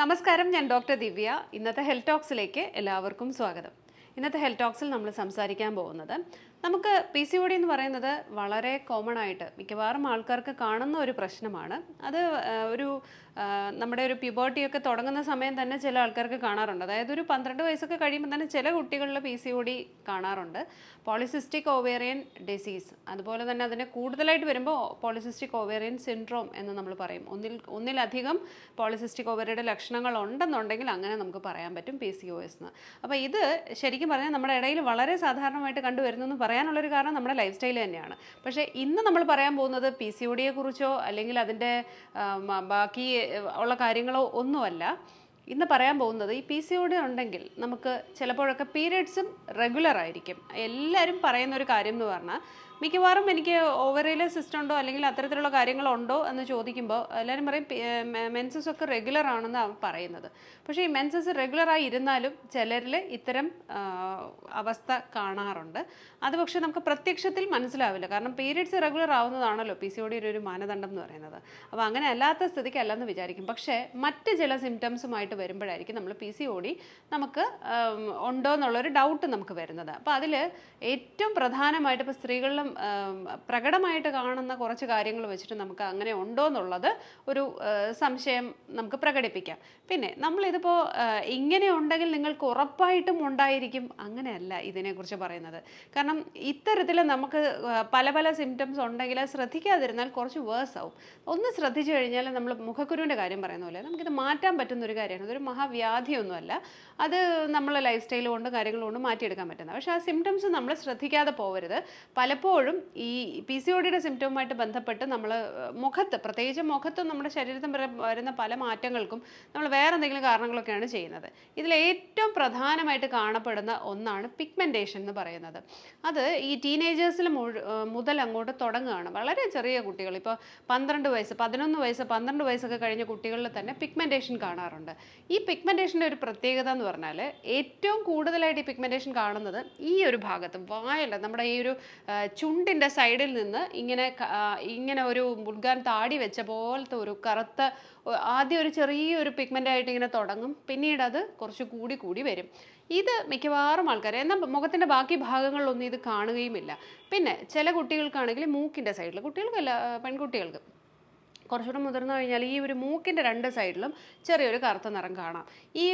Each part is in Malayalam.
നമസ്കാരം ഞാൻ ഡോക്ടർ ദിവ്യ. ഇന്നത്തെ ഹെൽത്ത് ടോക്സിലേക്ക് എല്ലാവർക്കും സ്വാഗതം. ഇന്നത്തെ ഹെൽത്ത് ടോക്സിൽ നമ്മൾ സംസാരിക്കാൻ പോകുന്നത് നമുക്ക് പി സി ഒ ഡി എന്ന് പറയുന്നത് വളരെ കോമൺ ആയിട്ട് മിക്കവാറും ആൾക്കാർക്ക് കാണുന്ന ഒരു പ്രശ്നമാണ്. അത് ഒരു നമ്മുടെ ഒരു പ്യൂബേർട്ടിയൊക്കെ തുടങ്ങുന്ന സമയം തന്നെ ചില ആൾക്കാർക്ക് കാണാറുണ്ട്. അതായത് ഒരു പന്ത്രണ്ട് വയസ്സൊക്കെ കഴിയുമ്പോൾ തന്നെ ചില കുട്ടികളിൽ പി സി ഒ ഡി കാണാറുണ്ട്. പോളിസിസ്റ്റിക് ഓവേറിയൻ ഡിസീസ് അതുപോലെ തന്നെ അതിന് കൂടുതലായിട്ട് വരുമ്പോൾ പോളിസിസ്റ്റിക് ഓവേറിയൻ സിൻഡ്രോം എന്ന് നമ്മൾ പറയും. ഒന്നിൽ ഒന്നിലധികം പോളിസിസ്റ്റിക് ഓവേറിയുടെ ലക്ഷണങ്ങൾ ഉണ്ടെന്നുണ്ടെങ്കിൽ അങ്ങനെ നമുക്ക് പറയാൻ പറ്റും പി സി ഒ എസ് എന്ന് അപ്പോൾ ഇത് ശരിക്കും പറഞ്ഞാൽ നമ്മുടെ ഇടയിൽ വളരെ സാധാരണമായിട്ട് കണ്ടുവരുന്നു പറയാനുള്ളൊരു കാരണം നമ്മുടെ ലൈഫ് സ്റ്റൈൽ തന്നെയാണ്. പക്ഷേ ഇന്ന് നമ്മൾ പറയാൻ പോകുന്നത് പി സി ഒ ഡിയെ കുറിച്ചോ അല്ലെങ്കിൽ അതിന്റെ ബാക്കി ഉള്ള കാര്യങ്ങളോ ഒന്നുമല്ല. ഇന്ന് പറയാൻ പോകുന്നത് ഈ പി സി ഒ ഡി ഉണ്ടെങ്കിൽ നമുക്ക് ചിലപ്പോഴൊക്കെ പീരിയഡ്സും റെഗുലർ ആയിരിക്കും. എല്ലാവരും പറയുന്ന ഒരു കാര്യം എന്ന് പറഞ്ഞാൽ മിക്കവാറും എനിക്ക് ഓവറിയിലെ സിസ്റ്റം ഉണ്ടോ അല്ലെങ്കിൽ അത്തരത്തിലുള്ള കാര്യങ്ങളുണ്ടോ എന്ന് ചോദിക്കുമ്പോൾ എല്ലാവരും പറയും മെൻസസ് ഒക്കെ റെഗുലർ ആണെന്നാണ് പറയുന്നത്. പക്ഷേ ഈ മെൻസസ് റെഗുലറായി ഇരുന്നാലും ചിലരിൽ ഇത്തരം അവസ്ഥ കാണാറുണ്ട്. അത് പക്ഷേ നമുക്ക് പ്രത്യക്ഷത്തിൽ മനസ്സിലാവില്ല. കാരണം പീരിയഡ്സ് റെഗുലർ ആവുന്നതാണല്ലോ പി സി ഒ ഡി ഒരു മാനദണ്ഡം എന്ന് പറയുന്നത്. അപ്പോൾ അങ്ങനെ അല്ലാത്ത സ്ഥിതിക്ക് അല്ലെന്ന് വിചാരിക്കും. പക്ഷേ മറ്റ് ചില സിംറ്റംസുമായിട്ട് വരുമ്പോഴായിരിക്കും നമ്മൾ പി സി ഒ ഡി നമുക്ക് ഉണ്ടോ എന്നുള്ളൊരു ഡൗട്ട് നമുക്ക് വരുന്നത്. അപ്പോൾ അതിൽ ഏറ്റവും പ്രധാനമായിട്ട് ഇപ്പോൾ സ്ത്രീകളിലും ആം, പ്രകടമായിട്ട് കാണുന്ന കുറച്ച് കാര്യങ്ങൾ വെച്ചിട്ട് നമുക്ക് അങ്ങനെ ഉണ്ടോ എന്നുള്ളത് ഒരു സംശയം നമുക്ക് പ്രകടിപ്പിക്കാം. പിന്നെ നമ്മളിതിപ്പോൾ ഇങ്ങനെ ഉണ്ടെങ്കിൽ നിങ്ങൾക്ക് ഉറപ്പായിട്ടും ഉണ്ടായിരിക്കും. അങ്ങനെയല്ല ഇതിനെക്കുറിച്ച് പറയുന്നത്. കാരണം ഇത്തരത്തിൽ നമുക്ക് പല പല സിംറ്റംസ് ഉണ്ടെങ്കിൽ ശ്രദ്ധിക്കാതിരുന്നാൽ കുറച്ച് വേഴ്സ് ആവും. ഒന്ന് ശ്രദ്ധിച്ചു കഴിഞ്ഞാൽ നമ്മൾ മുഖക്കുരുവിന്റെ കാര്യം പറയുന്ന പോലെ നമുക്കിത് മാറ്റാൻ പറ്റുന്ന ഒരു കാര്യമാണ്. ഇതൊരു മഹാവ്യാധിയൊന്നുമല്ല. അത് നമ്മളെ ലൈഫ് സ്റ്റൈൽ കൊണ്ട് കാര്യങ്ങൾ കൊണ്ട് മാറ്റിയെടുക്കാൻ പറ്റുന്നത് പക്ഷേ ആ സിംറ്റംസ് നമ്മൾ ശ്രദ്ധിക്കാതെ പോകരുത് പലപ്പോഴും ഈ പി സി ഒ ഡിയുടെ സിംറ്റവുമായിട്ട് ബന്ധപ്പെട്ട് നമ്മൾ മുഖത്ത് പ്രത്യേകിച്ച് മുഖത്ത് നമ്മുടെ ശരീരത്തിൽ വരുന്ന പല മാറ്റങ്ങൾക്കും നമ്മൾ വേറെ എന്തെങ്കിലും കാരണങ്ങളൊക്കെയാണ് ചെയ്യുന്നത്. ഇതിൽ ഏറ്റവും പ്രധാനമായിട്ട് കാണപ്പെടുന്ന ഒന്നാണ് പിഗ്മെന്റേഷൻ എന്ന് പറയുന്നത്. അത് ഈ ടീനേജേഴ്സിൽ മുതൽ അങ്ങോട്ട് തുടങ്ങുകയാണ്. വളരെ ചെറിയ കുട്ടികൾ. ഇപ്പോൾ പന്ത്രണ്ട് വയസ്സ് പതിനൊന്ന് വയസ്സ് പന്ത്രണ്ട് വയസ്സൊക്കെ കഴിഞ്ഞ കുട്ടികളിൽ തന്നെ പിഗ്മെന്റേഷൻ കാണാറുണ്ട്. ഈ പിഗ്മെന്റേഷന്റെ ഒരു പ്രത്യേകത എന്ന് പറഞ്ഞാൽ ഏറ്റവും കൂടുതലായിട്ട് ഈ പിഗ്മെന്റേഷൻ കാണുന്നത് ഈ ഒരു ഭാഗത്ത് വായല്ല നമ്മുടെ ഈ ഒരു ചുണ്ടിന്റെ സൈഡിൽ നിന്ന് ഇങ്ങനെ ഇങ്ങനെ ഒരു മുൾഗാൻ താടി വെച്ച പോലത്തെ ഒരു കറുത്ത ആദ്യം ഒരു ചെറിയൊരു പിഗ്മെന്റ് ആയിട്ട് ഇങ്ങനെ തുടങ്ങും. പിന്നീട് അത് കുറച്ച് കൂടി കൂടി വരും. ഇത് മിക്കവാറും ആൾക്കാർ എന്നാൽ മുഖത്തിന്റെ ബാക്കി ഭാഗങ്ങളിലൊന്നും ഇത് കാണുകയുമില്ല. പിന്നെ ചില കുട്ടികൾക്കാണെങ്കിൽ മൂക്കിന്റെ സൈഡിൽ കുട്ടികൾക്കല്ല പെൺകുട്ടികൾക്ക് കുറച്ചുകൂടെ മുതിർന്നു കഴിഞ്ഞാൽ ഈ ഒരു മൂക്കിന്റെ രണ്ട് സൈഡിലും ചെറിയൊരു കറുത്ത നിറം കാണാം. ഈ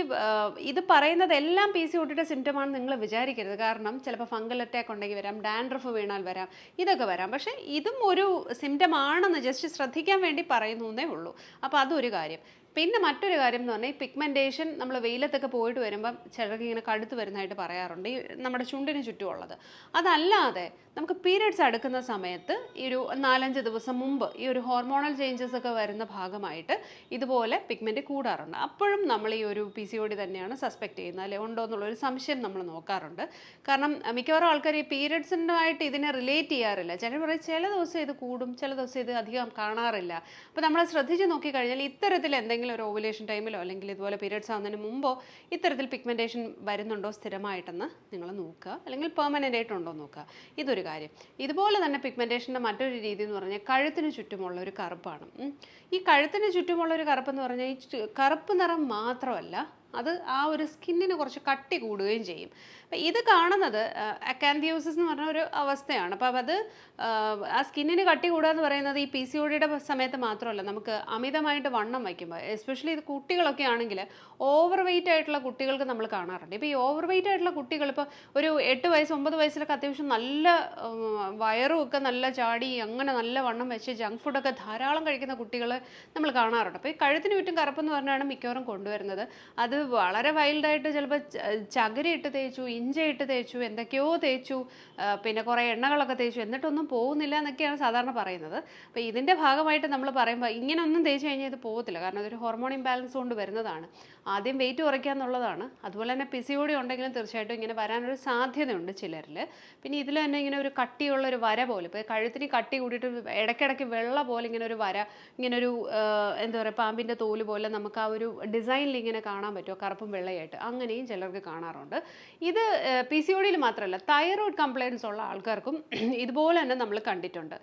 ഇത് പറയുന്നത് എല്ലാം പി സി ഒട്ടിയുടെ സിംറ്റമാണെന്ന് നിങ്ങൾ വിചാരിക്കരുത്. കാരണം ചിലപ്പോൾ ഫംഗൽ അറ്റാക്ക് ഉണ്ടെങ്കിൽ വരാം ഡാൻഡ്രഫ് വീണാൽ വരാം ഇതൊക്കെ വരാം. പക്ഷേ ഇതും ഒരു സിംറ്റം ആണെന്ന് ജസ്റ്റ് ശ്രദ്ധിക്കാൻ വേണ്ടി പറയുന്നു എന്നേ ഉള്ളൂ. അപ്പോൾ അതൊരു കാര്യം. പിന്നെ മറ്റൊരു കാര്യം എന്ന് പറഞ്ഞാൽ ഈ പിഗ്മെന്റേഷൻ നമ്മൾ വെയിലത്തൊക്കെ പോയിട്ട് വരുമ്പം ചിലർക്ക് ഇങ്ങനെ കടുത്ത് വരുന്നതായിട്ട് പറയാറുണ്ട്. ഈ നമ്മുടെ ചുണ്ടിന് ചുറ്റുമുള്ളത്. അതല്ലാതെ നമുക്ക് പീരിയഡ്സ് അടുക്കുന്ന സമയത്ത് ഈ ഒരു നാലഞ്ച് ദിവസം മുമ്പ് ഈ ഒരു ഹോർമോണൽ ചേഞ്ചസ് ഒക്കെ വരുന്ന ഭാഗമായിട്ട് ഇതുപോലെ പിഗ്മെന്റ് കൂടാറുണ്ട്. അപ്പോഴും നമ്മൾ ഈ ഒരു പി സി ഡി തന്നെയാണ് സസ്പെക്ട് ചെയ്യുന്നത്. അല്ലെ? ഉണ്ടോ എന്നുള്ളൊരു സംശയം നമ്മൾ നോക്കാറുണ്ട്. കാരണം മിക്കവാറും ആൾക്കാർ ഈ പീരിയഡ്സിനായിട്ട് ഇതിനെ റിലേറ്റ് ചെയ്യാറില്ല. ചിലർ പറയും ചില ദിവസം ഇത് കൂടും ചില ദിവസം ഇത് അധികം കാണാറില്ല. അപ്പോൾ നമ്മൾ ശ്രദ്ധിച്ച് നോക്കിക്കഴിഞ്ഞാൽ ഇത്തരത്തിൽ എന്തെങ്കിലും ഒരു ഓവുലേഷൻ ടൈമിലോ അല്ലെങ്കിൽ ഇതുപോലെ പീരിയഡ്സ് ആവുന്നതിന് മുമ്പോ ഇത്തരത്തിൽ പിഗ്മെന്റേഷൻ വരുന്നുണ്ടോ സ്ഥിരമായിട്ടെന്ന് നിങ്ങൾ നോക്കുക. അല്ലെങ്കിൽ പെർമനന്റ് ആയിട്ടുണ്ടോ നോക്കുക. ഇതൊരു കാര്യം. ഇതുപോലെ തന്നെ പിഗ്മെന്റേഷന്റെ മറ്റൊരു രീതി എന്ന് പറഞ്ഞാൽ കഴുത്തിന് ചുറ്റുമുള്ള ഒരു കറുപ്പാണ്. ഈ കഴുത്തിന് ചുറ്റുമുള്ള ഒരു കറുപ്പ് എന്ന് പറഞ്ഞാൽ ഈ കറുപ്പ് നിറം മാത്രമല്ല അത് ആ ഒരു സ്കിന്നിന് കുറച്ച് കട്ടി കൂടുകയും ചെയ്യും. അപ്പം ഇത് കാണുന്നത് അക്കാന്തിയോസിസ് എന്ന് പറഞ്ഞ ഒരു അവസ്ഥയാണ്. അപ്പം അത് ആ, സ്കിന്നിന് കട്ടി കൂടുക എന്ന് പറയുന്നത് ഈ പി സി ഒഡിയുടെ സമയത്ത് മാത്രമല്ല നമുക്ക് അമിതമായിട്ട് വണ്ണം വയ്ക്കുമ്പോൾ എസ്പെഷ്യലി ഇത് കുട്ടികളൊക്കെ ആണെങ്കിൽ ഓവർ വെയിറ്റ് ആയിട്ടുള്ള കുട്ടികൾക്ക് നമ്മൾ കാണാറുണ്ട്. ഇപ്പോൾ ഈ ഓവർ വെയിറ്റ് ആയിട്ടുള്ള കുട്ടികൾ ഇപ്പോൾ ഒരു എട്ട് വയസ്സ് ഒമ്പത് വയസ്സിലൊക്കെ അത്യാവശ്യം നല്ല വയറും ഒക്കെ നല്ല ചാടി അങ്ങനെ നല്ല വണ്ണം വെച്ച് ജങ്ക് ഫുഡൊക്കെ ധാരാളം കഴിക്കുന്ന കുട്ടികൾ നമ്മൾ കാണാറുണ്ട്. അപ്പോൾ ഈ കഴുത്തിന് ചുറ്റും കറുപ്പെന്ന് പറഞ്ഞാണ് മിക്കവാറും കൊണ്ടുവരുന്നത്. അത് വളരെ വൈൽഡായിട്ട് ചിലപ്പോൾ ചകിരി ഇട്ട് തേച്ചു ഇഞ്ച ഇട്ട് തേച്ചു എന്തൊക്കെയോ തേച്ചു പിന്നെ കുറേ എണ്ണകളൊക്കെ തേച്ചു എന്നിട്ടൊന്നും പോകുന്നില്ല എന്നൊക്കെയാണ് സാധാരണ പറയുന്നത്. അപ്പോൾ ഇതിന്റെ ഭാഗമായിട്ട് നമ്മൾ പറയുമ്പോൾ ഇങ്ങനൊന്നും തേച്ച് കഴിഞ്ഞാൽ ഇത് പോകത്തില്ല കാരണം അതൊരു ഹോർമോൺ ഇംബാലൻസ് കൊണ്ട് വരുന്നതാണ്. ആദ്യം വെയിറ്റ് കുറയ്ക്കുക എന്നുള്ളതാണ്. അതുപോലെ തന്നെ പിസിയോടി ഉണ്ടെങ്കിലും തീർച്ചയായിട്ടും ഇങ്ങനെ വരാനൊരു സാധ്യതയുണ്ട് ചിലരിൽ പിന്നെ ഇതിൽ തന്നെ ഇങ്ങനെ ഒരു കട്ടിയുള്ള ഒരു വര പോലെ ഇപ്പോൾ കഴുത്തിന് കട്ടി കൂടിയിട്ട് ഇടയ്ക്കിടയ്ക്ക് വെള്ള പോലെ ഇങ്ങനെ ഒരു വര ഇങ്ങനെ ഒരു എന്താ പറയുക പാമ്പിന്റെ തോൽ പോലെ നമുക്ക് ആ ഒരു ഡിസൈനിൽ ഇങ്ങനെ കാണാൻ പറ്റുമോ കറുപ്പും വെള്ളയായിട്ട്. അങ്ങനെയും ചിലർക്ക് കാണാറുണ്ട്. ഇത് പി സി ഒ ഡിയിൽ മാത്രമല്ല തൈറോയ്ഡ് കംപ്ലയിൻസ് ഉള്ള ആൾക്കാർക്കും ഇതുപോലെ തന്നെ നമ്മൾ കണ്ടിട്ടുണ്ട്.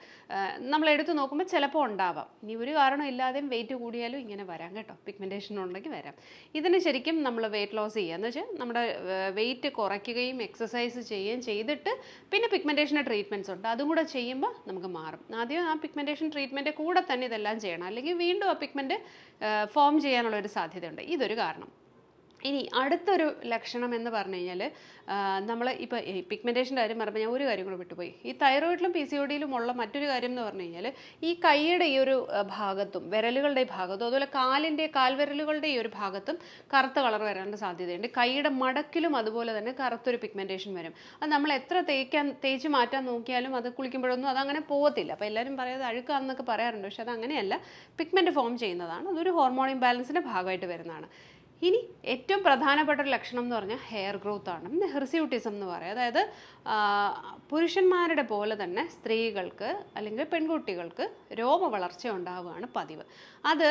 നമ്മൾ എടുത്തു നോക്കുമ്പോൾ ചിലപ്പോൾ ഉണ്ടാവാം. ഇനി ഒരു കാരണം ഇല്ലാതെയും വെയിറ്റ് കൂടിയാലും ഇങ്ങനെ വരാം കേട്ടോ. പിഗ്മെന്റേഷൻ ഉണ്ടെങ്കിൽ വരാം. ഇതിന് ശരിക്കും നമ്മൾ വെയിറ്റ് ലോസ് ചെയ്യുക. എന്ന് വെച്ചാൽ നമ്മുടെ വെയിറ്റ് കുറയ്ക്കുകയും എക്സസൈസ് ചെയ്യുകയും ചെയ്തിട്ട് പിന്നെ പിഗ്മെന്റേഷന്റെ ട്രീറ്റ്മെന്റ്സ് ഉണ്ട്. അതും കൂടെ ചെയ്യുമ്പോൾ നമുക്ക് മാറും. ആദ്യം ആ പിഗ്മെന്റേഷൻ ട്രീറ്റ്മെന്റ് കൂടെ തന്നെ ഇതെല്ലാം ചെയ്യണം. അല്ലെങ്കിൽ വീണ്ടും ആ പിഗ്മെന്റ് ഫോം ചെയ്യാനുള്ള ഒരു സാധ്യതയുണ്ട്. ഇതൊരു കാരണം. ഇനി അടുത്തൊരു ലക്ഷണം എന്ന് പറഞ്ഞു കഴിഞ്ഞാൽ നമ്മൾ ഇപ്പോൾ പിഗ്മെന്റേഷന്റെ കാര്യം പറയുമ്പോൾ ഞാൻ ഒരു കാര്യം കൂടെ വിട്ടുപോയി. ഈ തൈറോയിഡിലും പി സി ഒ ഡിയിലും ഉള്ള മറ്റൊരു കാര്യം എന്ന് പറഞ്ഞു കഴിഞ്ഞാൽ ഈ കൈയുടെ ഈ ഒരു ഭാഗത്തും വിരലുകളുടെ ഈ ഭാഗത്തും അതുപോലെ കാലിന്റെ കാൽവിരലുകളുടെ ഈ ഒരു ഭാഗത്തും കറുത്ത കളർ വരാനുള്ള സാധ്യതയുണ്ട്. കൈയുടെ മടക്കിലും അതുപോലെ തന്നെ കറുത്തൊരു പിഗ്മെന്റേഷൻ വരും. അത് നമ്മൾ എത്ര തേക്കാൻ തേച്ച് മാറ്റാൻ നോക്കിയാലും അത് കുളിക്കുമ്പോഴൊന്നും അതങ്ങനെ പോകത്തില്ല അപ്പോൾ എല്ലാവരും പറയുന്നത് അഴുക്കാന്നൊക്കെ പറയാറുണ്ട്. പക്ഷെ അത് അങ്ങനെയല്ല. പിഗ്മെന്റ് ഫോം ചെയ്യുന്നതാണ്. അതൊരു ഹോർമോൺ ഇംബാലൻസിന്റെ ഭാഗമായിട്ട് വരുന്നതാണ്. ഇനി ഏറ്റവും പ്രധാനപ്പെട്ട ഒരു ലക്ഷണം എന്ന് പറഞ്ഞാൽ ഹെയർ ഗ്രോത്ത് ആണ്. ഹെർസ്യൂട്ടിസം എന്ന് പറയും. അതായത് പുരുഷന്മാരുടെ പോലെ തന്നെ സ്ത്രീകൾക്ക് അല്ലെങ്കിൽ പെൺകുട്ടികൾക്ക് രോമ വളർച്ച ഉണ്ടാവുകയാണ് പതിവ്. അത്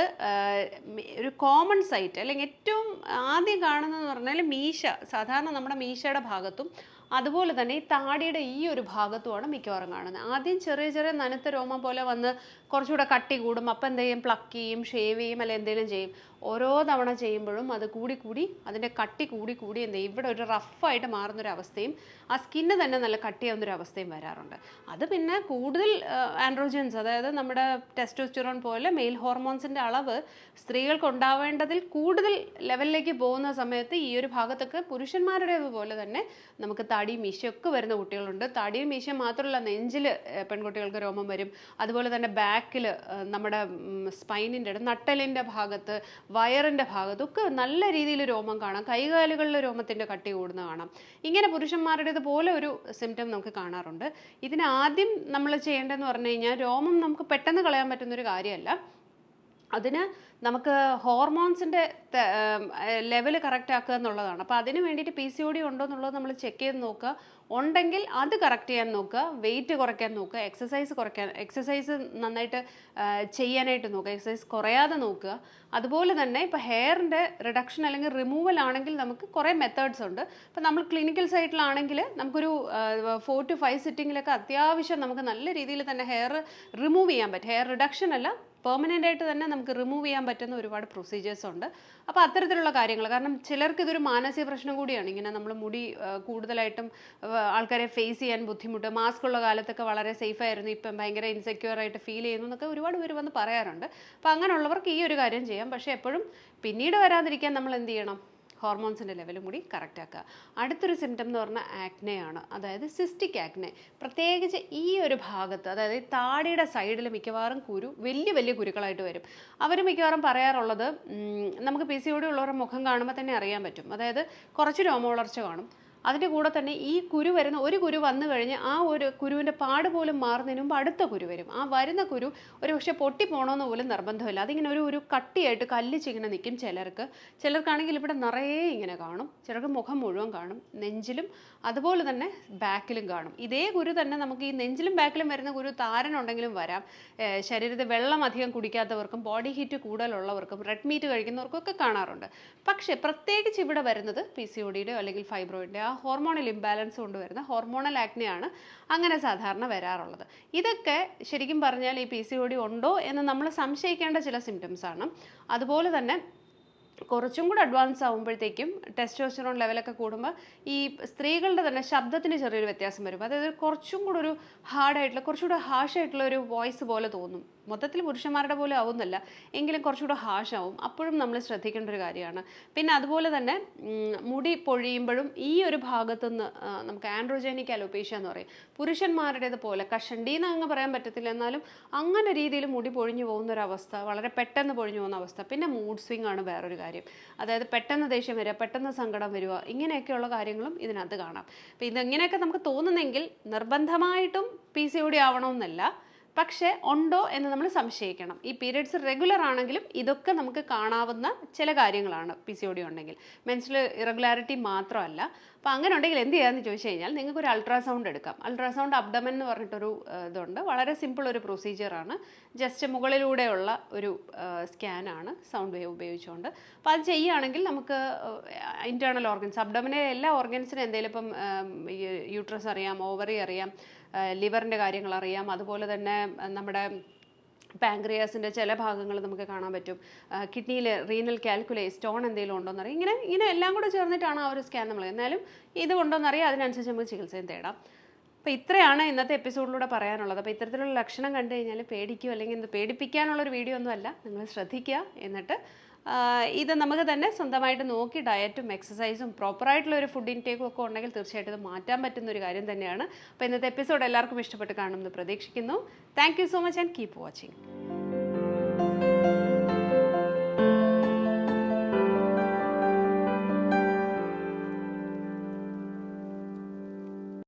ഒരു കോമൺ സൈറ്റ് അല്ലെങ്കിൽ ഏറ്റവും ആദ്യം കാണുന്നതെന്ന് പറഞ്ഞാൽ മീശ സാധാരണ നമ്മുടെ മീശയുടെ ഭാഗത്തും അതുപോലെ തന്നെ ഈ താടിയുടെ ഈ ഒരു ഭാഗത്തുമാണ് മിക്കവാറും കാണുന്നത്. ആദ്യം ചെറിയ ചെറിയ നനുത്ത രോമം പോലെ വന്ന് കുറച്ചുകൂടെ കട്ടി കൂടും. അപ്പം എന്ത് ചെയ്യും? പ്ലക്ക് ചെയ്യും ഷേവ് ചെയ്യും അല്ലെങ്കിൽ എന്തെങ്കിലും ചെയ്യും. ഓരോ തവണ ചെയ്യുമ്പോഴും അത് കൂടി കൂടി അതിന്റെ കട്ടി കൂടി കൂടി എന്ത് ചെയ്യും? ഇവിടെ ഒരു റഫായിട്ട് മാറുന്നൊരു അവസ്ഥയും ആ സ്കിന്ന് തന്നെ നല്ല കട്ടിയാവുന്നൊരു അവസ്ഥയും വരാറുണ്ട്. അത് പിന്നെ കൂടുതൽ ആൻഡ്രോജൻസ് അതായത് നമ്മുടെ ടെസ്റ്റോസ്റ്റിറോൺ പോലെ മെയിൽ ഹോർമോൺസിന്റെ അളവ് സ്ത്രീകൾക്ക് ഉണ്ടാവേണ്ടതിൽ കൂടുതൽ ലെവലിലേക്ക് പോകുന്ന സമയത്ത് ഈ ഒരു ഭാഗത്തൊക്കെ പുരുഷന്മാരുടേത് പോലെ തന്നെ നമുക്ക് തടി മീശയൊക്കെ വരുന്ന കുട്ടികളുണ്ട്. തടിയും മീശ മാത്രമല്ല നെഞ്ചിൽ പെൺകുട്ടികൾക്ക് രോമം വരും. അതുപോലെ തന്നെ ബാക്കിൽ നമ്മുടെ സ്പൈനിന്റെ നട്ടലിന്റെ ഭാഗത്ത് വയറിന്റെ ഭാഗത്ത് ഒക്കെ നല്ല രീതിയിൽ രോമം കാണാം. കൈകാലുകളിൽ രോമത്തിന്റെ കട്ടി കൂടുന്ന കാണാം. ഇങ്ങനെ പുരുഷന്മാരുടേത് പോലെ ഒരു സിംറ്റം നമുക്ക് കാണാറുണ്ട്. ഇതിന് ആദ്യം നമ്മൾ ചെയ്യേണ്ടതെന്ന് പറഞ്ഞു കഴിഞ്ഞാൽ രോമം നമുക്ക് പെട്ടെന്ന് കളയാൻ പറ്റുന്നൊരു കാര്യമല്ല. അതിന് നമുക്ക് ഹോർമോൺസിന്റെ ലെവൽ കറക്റ്റ് ആക്കുക എന്നുള്ളതാണ്. അപ്പോൾ അതിന് വേണ്ടിയിട്ട് പി സി ഒ ഡി ഉണ്ടോ എന്നുള്ളത് നമ്മൾ ചെക്ക് ചെയ്ത് നോക്കുക. ഉണ്ടെങ്കിൽ അത് കറക്റ്റ് ചെയ്യാൻ നോക്കുക. വെയിറ്റ് കുറയ്ക്കാൻ നോക്കുക. എക്സസൈസ് കുറയ്ക്കാൻ എക്സസൈസ് നന്നായിട്ട് ചെയ്യാനായിട്ട് നോക്കുക. എക്സസൈസ് കുറയാതെ നോക്കുക. അതുപോലെ തന്നെ ഇപ്പോൾ ഹെയറിന്റെ റിഡക്ഷൻ അല്ലെങ്കിൽ റിമൂവൽ ആണെങ്കിൽ നമുക്ക് കുറേ മെത്തേഡ്സ് ഉണ്ട്. ഇപ്പോൾ നമ്മൾ ക്ലിനിക്കൽ സൈറ്റിലാണെങ്കിൽ നമുക്കൊരു ഫോർ ടു ഫൈവ് സിറ്റിങ്ങിലൊക്കെ അത്യാവശ്യം നമുക്ക് നല്ല രീതിയിൽ തന്നെ ഹെയർ റിമൂവ് ചെയ്യാൻ പറ്റും. ഹെയർ റിഡക്ഷൻ അല്ല പെർമനന്റ് ആയിട്ട് തന്നെ നമുക്ക് റിമൂവ് ചെയ്യാൻ പറ്റുന്ന ഒരുപാട് പ്രൊസീജിയേഴ്സ് ഉണ്ട്. അപ്പോൾ അത്തരത്തിലുള്ള കാര്യങ്ങൾ കാരണം ചിലർക്ക് ഇതൊരു മാനസിക പ്രശ്നം കൂടിയാണ്. ഇങ്ങനെ നമ്മൾ മുടി കൂടുതലായിട്ടും ആൾക്കാരെ ഫേസ് ചെയ്യാൻ ബുദ്ധിമുട്ട് മാസ്ക് ഉള്ള കാലത്തൊക്കെ വളരെ സേഫ് ആയിരുന്നു. ഇപ്പം ഭയങ്കര ഇൻസെക്യൂർ ആയിട്ട് ഫീൽ ചെയ്യുന്നു എന്നൊക്കെ ഒരുപാട് പേര് വന്ന് പറയാറുണ്ട്. അപ്പോൾ അങ്ങനെയുള്ളവർക്ക് ഈ ഒരു കാര്യം ചെയ്യാം. പക്ഷേ എപ്പോഴും പിന്നീട് വരാതിരിക്കാൻ നമ്മൾ എന്ത് ചെയ്യണം? ഹോർമോൺസിന്റെ ലെവലും കൂടി കറക്റ്റ് ആക്കുക. അടുത്തൊരു സിംറ്റം എന്ന് പറഞ്ഞാൽ ആക്നെയാണ് അതായത് സിസ്റ്റിക് ആക്നെ പ്രത്യേകിച്ച് ഈ ഒരു ഭാഗത്ത് അതായത് താടിയുടെ സൈഡിൽ മിക്കവാറും കുരു വലിയ വലിയ കുരുക്കളായിട്ട് വരും. അവർ മിക്കവാറും പറയാറുള്ളത് നമുക്ക് പി സി ഉള്ളവരുടെ മുഖം കാണുമ്പോൾ തന്നെ അറിയാൻ പറ്റും. അതായത് കുറച്ച് രോമ വളർച്ച കാണും. അതിന്റെ കൂടെ തന്നെ ഈ കുരു വരുന്ന ഒരു കുരു വന്നു കഴിഞ്ഞ് ആ ഒരു കുരുവിന്റെ പാട് പോലും മാറുന്നതിന് മുമ്പ് അടുത്ത കുരു വരും. ആ വരുന്ന കുരു ഒരു പക്ഷേ പൊട്ടിപ്പോണമെന്ന് പോലും നിർബന്ധമില്ല. അതിങ്ങനെ ഒരു ഒരു കട്ടിയായിട്ട് കല്ലിച്ച് ഇങ്ങനെ നിൽക്കും ചിലർക്ക്. ചിലർക്കാണെങ്കിൽ ഇവിടെ നിറയെ ഇങ്ങനെ കാണും. ചിലർക്ക് മുഖം മുഴുവൻ കാണും. നെഞ്ചിലും അതുപോലെ തന്നെ ബാക്കിലും കാണും. ഇതേ കുരു തന്നെ നമുക്ക് ഈ നെഞ്ചിലും ബാക്കിലും വരുന്ന കുരു താരനുണ്ടെങ്കിലും വരാം. ശരീരത്തിൽ വെള്ളം അധികം കുടിക്കാത്തവർക്കും ബോഡി ഹീറ്റ് കൂടുതലുള്ളവർക്കും റെഡ് മീറ്റ് കഴിക്കുന്നവർക്കൊക്കെ കാണാറുണ്ട്. പക്ഷേ പ്രത്യേകിച്ച് ഇവിടെ വരുന്നത് പി സി ഒ ഡിയുടെയോ അല്ലെങ്കിൽ ഫൈബ്രോയിഡിന്റെ ആ ഹോർമോണൽ ഇംബാലൻസ് കൊണ്ടുവരുന്ന ഹോർമോണൽ ആക്നെയാണ് അങ്ങനെ സാധാരണ വരാറുള്ളത്. ഇതൊക്കെ ശരിക്കും പറഞ്ഞാൽ ഈ പി സി ഒ ഡി ഉണ്ടോ എന്ന് നമ്മൾ സംശയിക്കേണ്ട ചില സിംറ്റംസ് ആണ്. അതുപോലെ തന്നെ കുറച്ചും കൂടെ അഡ്വാൻസ് ആകുമ്പോഴത്തേക്കും ടെസ്റ്റോസ്റ്ററോൺ ലെവലൊക്കെ കൂടുമ്പോൾ ഈ സ്ത്രീകളുടെ തന്നെ ശബ്ദത്തിന് ചെറിയൊരു വ്യത്യാസം വരും. അതായത് കുറച്ചും കൂടെ ഒരു ഹാർഡായിട്ടുള്ള കുറച്ചുകൂടെ ഹാഷായിട്ടുള്ള ഒരു വോയിസ് പോലെ തോന്നും. മൊത്തത്തിൽ പുരുഷന്മാരുടെ പോലെ ആവുന്നില്ല എങ്കിലും കുറച്ചുകൂടെ ഹാഷ് ആവും. അപ്പോഴും നമ്മൾ ശ്രദ്ധിക്കേണ്ട ഒരു കാര്യമാണ്. പിന്നെ അതുപോലെ തന്നെ മുടി പൊഴിയുമ്പോഴും ഈ ഒരു ഭാഗത്തുനിന്ന് നമുക്ക് ആൻഡ്രോജനിക് അലോപേഷ്യ എന്ന് പറയും. പുരുഷന്മാരുടേത് പോലെ കഷണ്ടി അങ്ങ് പറയാൻ പറ്റത്തില്ല. എന്നാലും അങ്ങനെ രീതിയിൽ മുടി പൊഴിഞ്ഞു പോകുന്ന ഒരു അവസ്ഥ വളരെ പെട്ടെന്ന് പൊഴിഞ്ഞു പോകുന്ന അവസ്ഥ. പിന്നെ മൂഡ് സ്വിംഗ് ആണ് വേറൊരു കാര്യം. അതായത് പെട്ടെന്ന് ദേഷ്യം വരിക പെട്ടെന്ന് സങ്കടം വരിക ഇങ്ങനെയൊക്കെയുള്ള കാര്യങ്ങളും ഇതിനകത്ത് കാണാം. അപ്പോൾ ഇതെങ്ങനെയൊക്കെ നമുക്ക് തോന്നുന്നെങ്കിൽ നിർബന്ധമായിട്ടും പി സി ഒ ഡി ആവണമെന്നല്ല. പക്ഷേ ഉണ്ടോ എന്ന് നമ്മൾ സംശയിക്കണം. ഈ പീരിയഡ്സ് റെഗുലർ ആണെങ്കിലും ഇതൊക്കെ നമുക്ക് കാണാവുന്ന ചില കാര്യങ്ങളാണ് പി സി ഒ ഉണ്ടെങ്കിൽ. മെൻസിൽ ഇറഗുലാരിറ്റി മാത്രമല്ല. അപ്പോൾ അങ്ങനെ ഉണ്ടെങ്കിൽ എന്ത് ചെയ്യാമെന്ന് ചോദിച്ചു കഴിഞ്ഞാൽ നിങ്ങൾക്ക് ഒരു അൾട്രാസൗണ്ട് എടുക്കാം. അൾട്രാസൗണ്ട് അബ്ഡമൻ എന്ന് പറഞ്ഞിട്ടൊരു ഇതുണ്ട്. വളരെ സിമ്പിൾ ഒരു പ്രൊസീജിയറാണ് ജസ്റ്റ് മുകളിലൂടെയുള്ള ഒരു സ്കാനാണ് സൗണ്ട് വേവ് ഉപയോഗിച്ചുകൊണ്ട് അപ്പോൾ അത് ചെയ്യുകയാണെങ്കിൽ നമുക്ക് ഇന്റേർണൽ ഓർഗൻസ് അബ്ഡമിനെ എല്ലാ ഓർഗൻസിനും എന്തെങ്കിലും ഇപ്പം യൂട്രസ് അറിയാം ഓവറി അറിയാം ലിവറിന്റെ കാര്യങ്ങൾ അറിയാം. അതുപോലെ തന്നെ നമ്മുടെ പാങ്ക്രിയാസിന്റെ ചില ഭാഗങ്ങൾ നമുക്ക് കാണാൻ പറ്റും. കിഡ്നിയിൽ റീനൽ കാൽക്കുലേ സ്റ്റോൺ എന്തെങ്കിലും ഉണ്ടോയെന്ന് അറിയാം. ഇങ്ങനെ ഇങ്ങനെ എല്ലാം കൂടെ ചേർന്നിട്ടാണ് ആ ഒരു സ്കാൻ നമ്മൾ എന്നാലും ഇത് ഉണ്ടോയെന്നറിയാം അതിനനുസരിച്ച് നമുക്ക് ചികിത്സയും തേടാം. അപ്പോൾ ഇത്രയാണ് ഇന്നത്തെ എപ്പിസോഡിലൂടെ പറയാനുള്ളത്. അപ്പോൾ ഇത്തരത്തിലുള്ള ലക്ഷണം കണ്ടു കഴിഞ്ഞാൽ പേടിക്കുകയോ അല്ലെങ്കിൽ ഇത് പേടിപ്പിക്കാനുള്ളൊരു വീഡിയോ ഒന്നുമല്ല നിങ്ങൾ ശ്രദ്ധിക്കുക. എന്നിട്ട് ഇത് നമുക്ക് തന്നെ സ്വന്തമായിട്ട് നോക്കി ഡയറ്റും എക്സസൈസും പ്രോപ്പറായിട്ടുള്ള ഒരു ഫുഡ് ഇൻടേക്കും ഒക്കെ ഉണ്ടെങ്കിൽ തീർച്ചയായിട്ടും ഇത് മാറ്റാൻ പറ്റുന്ന ഒരു കാര്യം തന്നെയാണ്. അപ്പോൾ ഇന്നത്തെ എപ്പിസോഡ് എല്ലാവർക്കും ഇഷ്ടപ്പെട്ട് കാണുമെന്ന് പ്രതീക്ഷിക്കുന്നു. Thank so much and keep watching